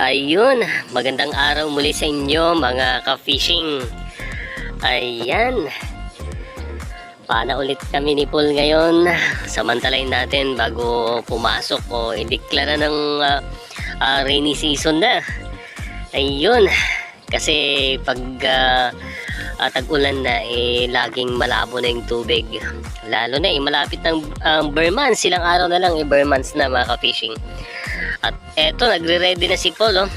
Ayun, magandang araw muli sa inyo mga ka-fishing. Ayan. Paana ulit kami ni Paul ngayon. Samantalayin natin bago pumasok o ideklara ng ah, ah, rainy season na. Ayun. Kasi pag ah, ah, tag-ulan na, eh, laging malabo na yung tubig. Lalo na, eh, malapit ng um, Burmans. Silang araw na lang, eh, Burmans na mga ka-fishing. At eto, nagre-ready na si Paul, oh.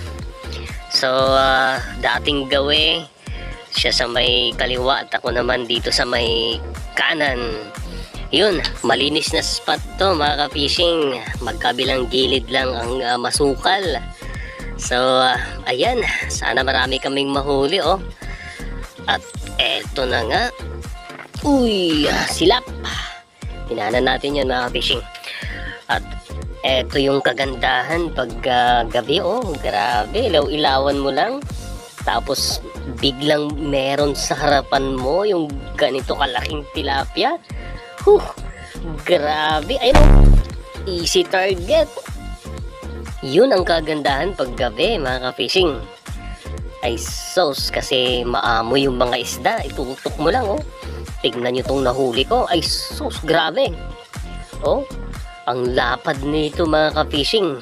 So, ah, dating gawi, siya sa may kaliwa at ako naman dito sa may kanan. Yun, malinis na spot to mga ka-fishing. Magkabilang gilid lang ang ah, masukal. So, ah, ayan, sana marami kaming mahuli, oh. At eto na nga. Uy, silap. Tinanan natin yan mga ka-fishing. At eto yung kagandahan pag ah, gabi, oh, grabe, ilaw-ilawan mo lang. Tapos biglang meron sa harapan mo yung ganito kalaking tilapia. Huh, grabe, ayun oh, easy target. Yun ang kagandahan pag gabi, mga ka-fishing. Ay sos, kasi maamoy yung mga isda. Itutok mo lang, oh. Tignan nyo tong nahuli ko. Ay sos, grabe. Oh, ang lapad nito mga ka-fishing.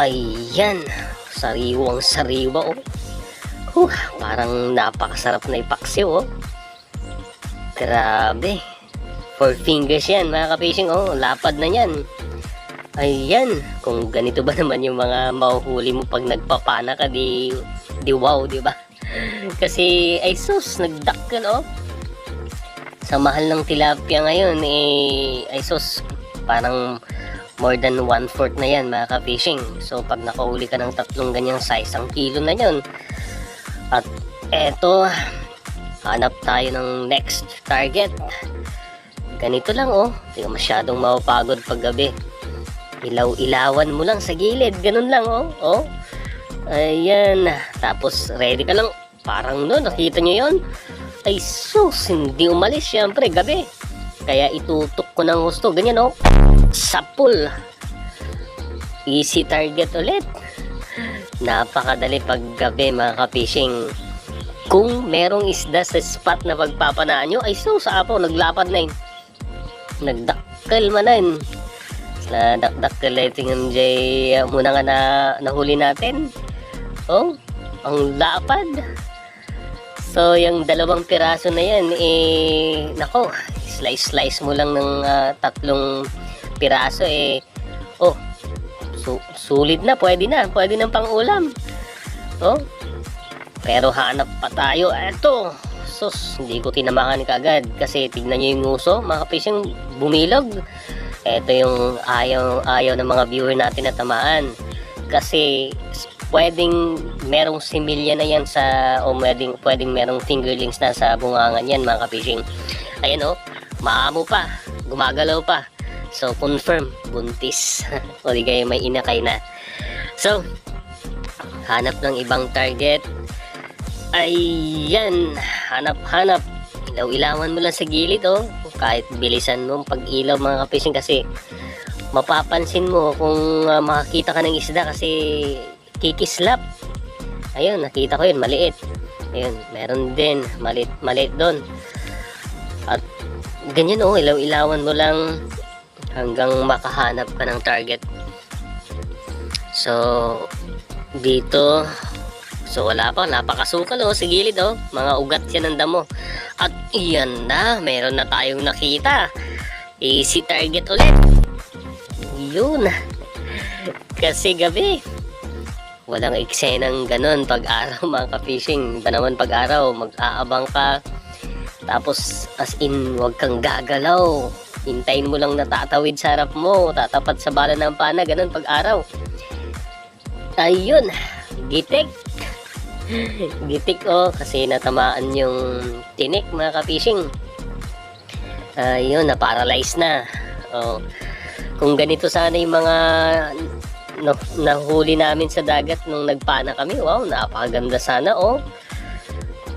Ayan, sariwang sariwa oh. Huh, parang napakasarap na ipaksiw oh. Grabe. Four fingers yan mga ka-fishing oh. Lapad na yan. Ayan, kung ganito ba naman yung mga mahuhuli mo pag nagpapana ka di, di wow, di ba? Kasi ay sus, nagdakkel oh. Sa mahal ng tilapia ngayon eh ay sus, parang more than one fourth na yan mga ka-fishing. So pag nakahuli ka ng tatlong ganyang size, ang kilo na yun. At eto, hanap tayo ng next target. Ganito lang oh, hindi ka masyadong mapapagod pag gabi. Ilaw-ilawan mo lang sa gilid, ganun lang oh. oh. Ayan, tapos ready ka lang. Parang no, nakita nyo yon Ay sus, hindi umalis syempre gabi. Kaya itutok ko ng gusto, ganyan oh. Sapul. Easy target ulit. Napakadali pag gabi mga ka-fishing. Kung merong isda sa spot na pagpapanaan nyo, ay sus, apo, naglapad na yun. Nagdakkel man na yun. Na dakdakkel na jay uh, muna nga na nahuli natin. Oh, ang lapad. So, yung dalawang piraso na yan, eh, nako, slice-slice mo lang ng ah, tatlong piraso, eh, oh, su sulit na, pwede na, pwede ng pang-ulam. Oh, pero hanap pa tayo, eto, sus, hindi ko tinamakan kagad, kasi tignan nyo yung nguso, mga kapisyung bumilog. Ito yung ayaw, ayaw ng mga viewer natin na tamaan. Kasi pwedeng merong similya na yan sa o pwedeng, pwedeng merong fingerlings na sa bungangan yan mga kapishing. Ayan o, maamo pa, gumagalaw pa. So confirm, buntis. o di kayo may inakay na. So, hanap ng ibang target. Ayan, hanap-hanap. Ilaw-ilawan mo lang sa gilid oh. Kahit bilisan mo pag-ilaw mga kapishing kasi mapapansin mo kung ah, makakita ka ng isda kasi kikislap. Ayun, nakita ko yun, maliit. Ayun, meron din, maliit, maliit doon. At ganyan oh, ilaw-ilawan mo lang hanggang makahanap ka ng target. So, dito, so wala pa, napakasukal oh, sa gilid oh, mga ugat yan ng damo. At iyan na, meron na tayong nakita. Easy target ulit. Yun. Kasi gabi, walang eksenang ganun pag araw mga ka-fishing. Iba naman pag araw, mag-aabang ka. Tapos as in, wag kang gagalaw. Hintayin mo lang natatawid sa harap mo, tatapat sa bala ng pana, ganun pag araw. Ayun, gitik. gitik oh, kasi natamaan yung tinik mga ka-fishing. Ayun, na-paralyze na. Oh, kung ganito sana yung mga na- nahuli namin sa dagat nung nagpana kami, wow, napakaganda sana, oh.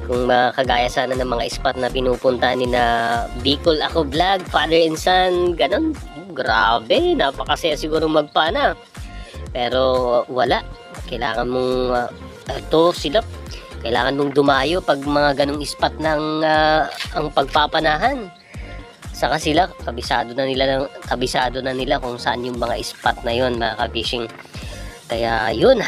Kung makagaya sana ng mga spot na pinupunta ni na Bicol Ako Vlog, Father and Son, ganun. Grabe, napakasaya siguro magpana. Pero wala, kailangan mong uh, ito sila kailangan mong dumayo pag mga ganong spot ng ah, ang pagpapanahan saka sila kabisado na nila ng- kabisado na nila kung saan yung mga spot na yon mga ka-fishing kaya yun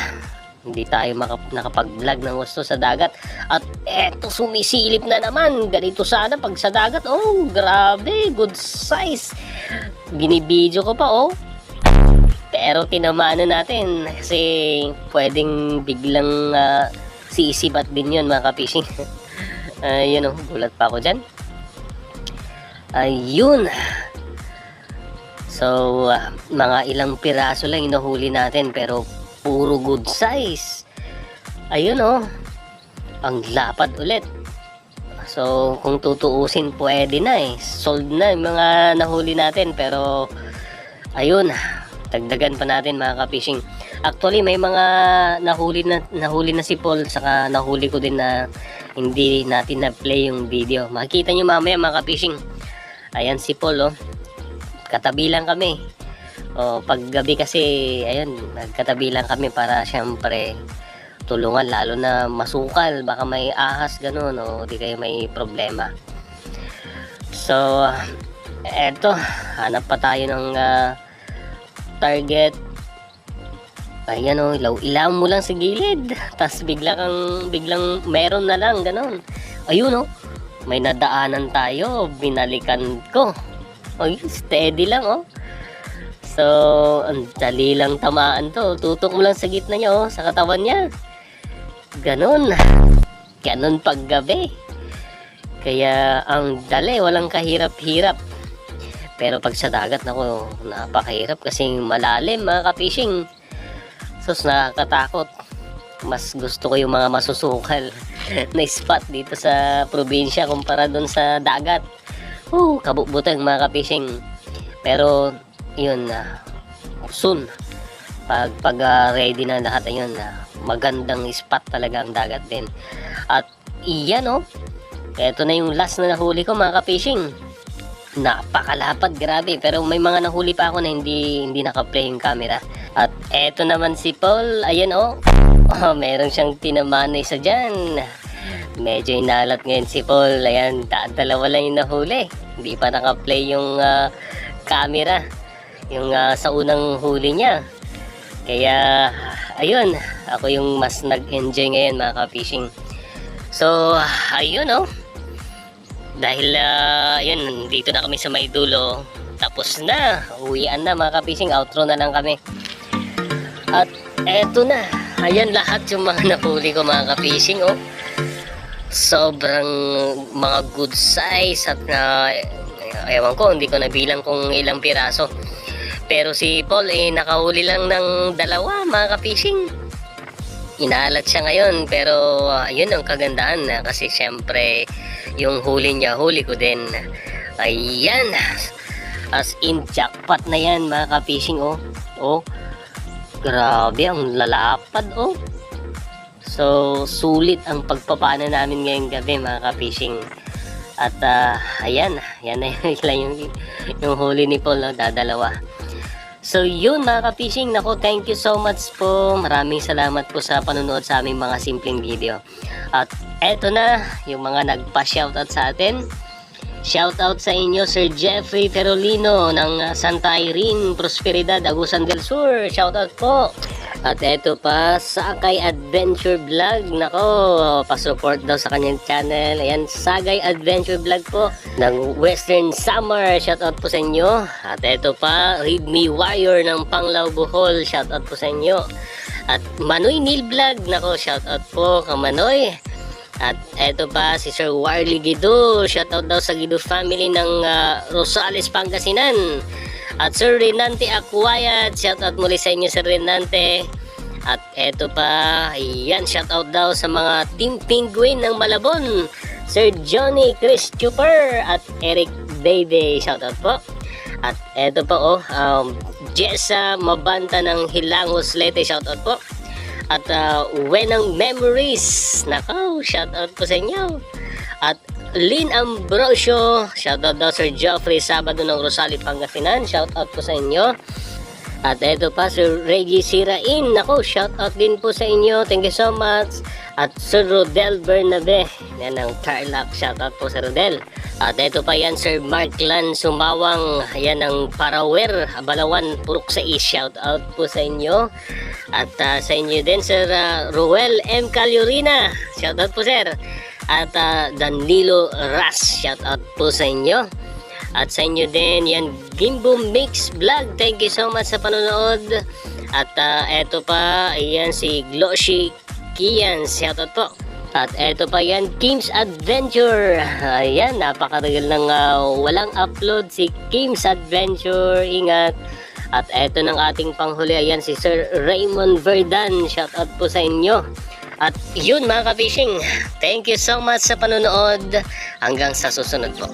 hindi tayo makap- nakapag-vlog ng gusto sa dagat. At eto sumisilip na naman. Ganito sana pag sa dagat. Oh grabe. Good size. Binibidyo ko pa oh. Pero tinamaan na natin. Kasi pwedeng biglang uh, sisibat din yun mga kapishing. Ayun oh, gulat pa ako dyan. Ayun. So, ah, mga ilang piraso lang inahuli natin. Pero puro good size. Ayun oh. Ang lapad ulit. So, kung tutuusin, pwede na eh. Sold na yung mga nahuli natin pero ayun, dagdagan pa natin mga ka-fishing. Actually, may mga nahuli na nahuli na si Paul saka nahuli ko din na hindi natin na-play yung video. Makikita nyo mamaya mga ka-fishing. Ayan si Paul oh. Katabi lang kami. Oh, pag gabi kasi, ayun, nagkatabi lang kami para syempre tulungan lalo na masukal. Baka may ahas ganun o di kayo may problema. So eto hanap pa tayo ng ah, target. Ayan o ilaw ilaw mo lang sa gilid. Tas bigla kang biglang meron na lang ganun. Ayun o may nadaanan tayo binalikan ko. Ay steady lang oh So, ang dali lang tamaan to. Tutok mo lang sa gitna niya, oh, sa katawan niya. Ganon. Ganon paggabi. Kaya, ang dali, walang kahirap-hirap. Pero pag sa dagat, nako, napakahirap kasi malalim, mga ka-fishing. Sus, nakakatakot. Mas gusto ko yung mga masusukal na spot dito sa probinsya kumpara doon sa dagat. Oh, kabukbutang mga ka-fishing. Pero, yun na soon. Pag pag ah, ready na lahat ayun na magandang spot talaga ang dagat din. At iyan oh eto na yung last na nahuli ko mga ka-fishing. Napakalapad grabe pero may mga nahuli pa ako na hindi hindi naka-play yung camera. At eto naman si Paul ayan oh, oh meron siyang tinamaan na isa dyan. Medyo inalat ngayon si Paul ayan da- dalawa lang yung nahuli. Hindi pa naka-play yung ah, camera yung ah, sa unang huli niya. Kaya, ayun, ako yung mas nag-enjoy ngayon mga ka-fishing. So, ayun oh. Dahil, ah, ayun, dito na kami sa may dulo. Tapos na, uwian na mga ka-fishing. Outro na lang kami. At eto na. Ayan lahat yung mga napuli ko mga ka-fishing oh. Sobrang mga good size at na ewan ko, hindi ko nabilang kung ilang piraso. Pero si Paul eh nakahuli lang ng dalawa mga ka-fishing. Inaalat siya ngayon pero ah, yun ang kagandahan na kasi syempre yung huli niya huli ko din. Ayan. As in jackpot na yan mga ka-fishing oh. Oh. Grabe ang lalapad oh. So sulit ang pagpapana namin ngayong gabi mga ka-fishing. At ah, ayan, yan na yung, yung, yung huli ni Paul, no, dadalawa. So yun mga ka-fishing, nako thank you so much po. Maraming salamat po sa panonood sa aming mga simpleng video. At eto na, yung mga nagpa-shoutout sa atin. Shoutout sa inyo Sir Jeffrey Ferolino ng Santa Irene, Prosperidad, Agusan del Sur. Shoutout po. At eto pa, Sakay Adventure Vlog. Nako, pasupport daw sa kanyang channel. Ayan, Sagay Adventure Vlog po ng Western Summer. Shoutout po sa inyo. At eto pa, Read Me Warrior ng Panglao Bohol. Shoutout po sa inyo. At Manoy Neil Vlog. Nako, shoutout po ka Manoy. At eto pa si Sir Warley Gido. Shoutout daw sa Gido family ng ah, Rosales, Pangasinan. At Sir Renante Aquayat. Shoutout muli sa inyo Sir Renante. At eto pa, ayan, shoutout daw sa mga Team Penguin ng Malabon. Sir Johnny Chris Chuper at Eric Dayday. Shoutout po. At eto pa oh, um, Jessa Mabanta ng Hilangos Leyte. Shoutout po. At uh, Wenang Memories. Nakaw, shoutout po sa inyo. At Lynn Ambrosio. Shoutout daw Sir Geoffrey Sabado ng Rosali, Pangasinan. Shoutout po sa inyo. At eto pa, Sir Reggie Sirain. Nako, shout out din po sa inyo. Thank you so much. At Sir Rodel Bernabe. Yan ang Tarlac. Shout out po sa Rodel. At eto pa yan, Sir Mark Lan Sumawang. Yan ang Parawer, Balawan, Purok sa East. Shout out po sa inyo. At ah, sa inyo din, Sir ah, Ruel M. Calyurina. Shout out po, Sir. At ah, Danilo Ras. Shout out po sa inyo. At sa inyo din, yan, Gimbo Mix Vlog. Thank you so much sa panonood. At ah, eto pa, ayan si Gloshi Kian. Shoutout po. At eto pa yan, Kim's Adventure. Ayan, napakatagal nang ah, walang upload si Kim's Adventure. Ingat. At eto ng ating panghuli, ayan si Sir Raymond Verdan. Shoutout po sa inyo. At yun mga ka-fishing, thank you so much sa panonood. Hanggang sa susunod po.